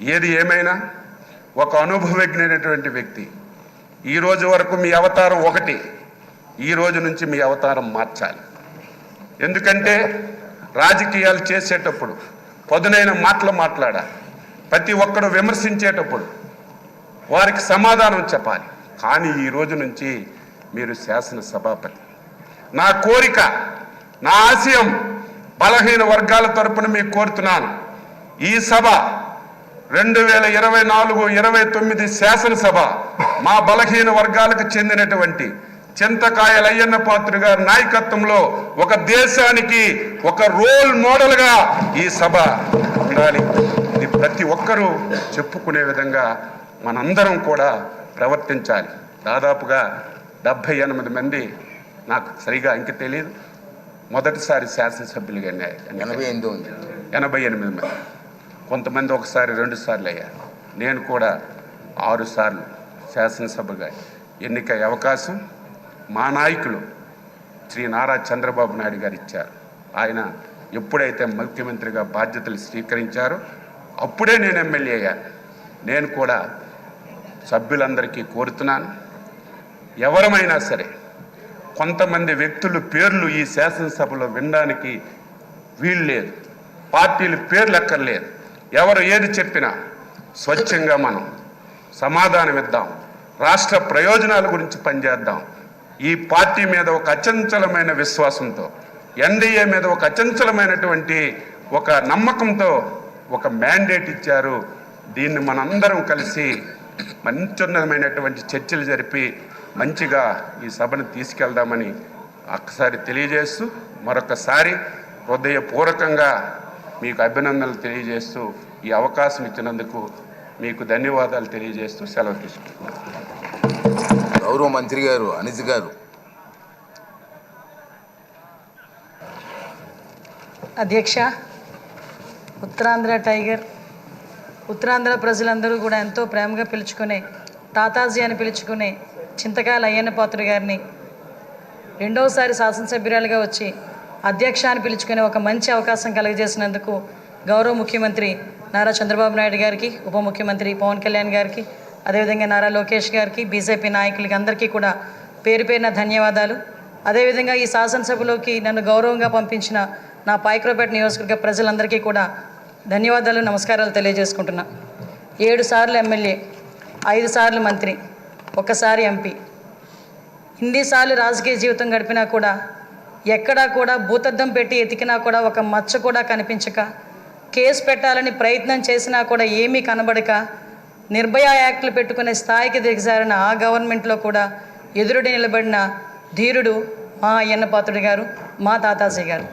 ఏది ఏమైనా ఒక అనుభవజ్ఞైనటువంటి వ్యక్తి ఈ రోజు వరకు మీ అవతారం ఒకటి ఈ రోజు నుంచి మీ అవతారం మార్చాలి. ఎందుకంటే రాజకీయాలు చేసేటప్పుడు పదునైన మాటలు మాట్లాడాలి. ప్రతి ఒక్కడు విమర్శించేటప్పుడు వారికి సమాధానం చెప్పాలి. కానీ ఈ రోజు నుంచి మీరు శాసనసభాపతి నా కోరిక నా ఆశయం బలహీన వర్గాల తరపున మీకు కోరుతున్నాను. ఈ సభ రెండు వేల ఇరవై నాలుగు ఇరవై తొమ్మిది శాసనసభ మా బలహీన వర్గాలకు చెందినటువంటి చింతకాయల అయ్యన్న పాత్ర గారి నాయకత్వంలో ఒక దేశానికి ఒక రోల్ మోడల్గా ఈ సభ ఉండాలి ఇది ప్రతి ఒక్కరూ చెప్పుకునే విధంగా మనందరం కూడా ప్రవర్తించాలి. దాదాపుగా డెబ్భై ఎనిమిది మంది నాకు సరిగా ఇంక తెలియదు మొదటిసారి శాసనసభ్యులుగా ఎనభై ఎనిమిది మంది. కొంతమంది ఒకసారి రెండు సార్లు అయ్యారు నేను కూడా ఆరుసార్లు శాసనసభగా ఎన్నికయ్యే అవకాశం మా నాయకులు శ్రీ నారా చంద్రబాబు నాయుడు గారు ఇచ్చారు. ఆయన ఎప్పుడైతే ముఖ్యమంత్రిగా బాధ్యతలు స్వీకరించారో అప్పుడే నేను ఎమ్మెల్యే అయ్యాను నేను కూడా సభ్యులందరికీ కోరుతున్నాను. ఎవరమైనా సరే కొంతమంది వ్యక్తులు పేర్లు ఈ శాసనసభలో వినడానికి వీలు లేదు. పార్టీలు పేర్లు ఎక్కర్లేదు ఎవరు ఏది చెప్పినా స్వచ్ఛంగా మనం సమాధానం ఇద్దాం రాష్ట్ర ప్రయోజనాల గురించి పనిచేద్దాం. ఈ పార్టీ మీద ఒక అచంచలమైన విశ్వాసంతో ఎన్డీఏ మీద ఒక అచంచలమైనటువంటి ఒక నమ్మకంతో ఒక మ్యాండేట్ ఇచ్చారు. దీన్ని మనందరం కలిసి మంచున్నతమైనటువంటి చర్చలు జరిపి మంచిగా ఈ సభను తీసుకెళ్దామని ఒక్కసారి తెలియజేస్తూ మరొకసారి హృదయపూర్వకంగా మీకు అభినందనలు తెలియజేస్తూ ఈ అవకాశం ఇచ్చినందుకు మీకు ధన్యవాదాలు తెలియజేస్తూ సెలవు తీసుకుంటున్నాను. గౌరవ మంత్రి గారు అనిత్ గారు. అధ్యక్ష ఉత్తరాంధ్ర టైగర్ ఉత్తరాంధ్ర ప్రజలందరూ కూడా ఎంతో ప్రేమగా పిలుచుకునే తాతాజీ అని పిలుచుకునే చింతకాయల అయ్యన్న పాత్రుడు గారిని రెండవసారి శాసనసభ్యురాలుగా వచ్చి అధ్యక్ష అని పిలుచుకునే ఒక మంచి అవకాశం కలుగజేసినందుకు గౌరవ ముఖ్యమంత్రి నారా చంద్రబాబు నాయుడు గారికి ఉప ముఖ్యమంత్రి పవన్ కళ్యాణ్ గారికి అదేవిధంగా నారా లోకేష్ గారికి బీజేపీ నాయకులకి అందరికీ కూడా పేరు పేరిన ధన్యవాదాలు. అదేవిధంగా ఈ శాసనసభలోకి నన్ను గౌరవంగా పంపించిన నా పాయక్రోపేట నియోజకవర్గ ప్రజలందరికీ కూడా ధన్యవాదాలు నమస్కారాలు తెలియజేసుకుంటున్నా. ఏడు సార్లు ఎమ్మెల్యే ఐదు సార్లు మంత్రి ఒకసారి ఎంపీ. ఇన్నిసార్లు రాజకీయ జీవితం గడిపినా కూడా ఎక్కడా కూడా భూతద్దం పెట్టి ఎతికినా కూడా ఒక మచ్చ కూడా కనిపించక కేసు పెట్టాలని ప్రయత్నం చేసినా కూడా ఏమీ కనబడక నిర్భయ యాక్ట్లు పెట్టుకునే స్థాయికి దిగజారిన ఆ గవర్నమెంట్లో కూడా ఎదురుడి నిలబడిన ధీరుడు మా అయ్యన్నపాత్రుడి గారు మా తాతాజీ గారు.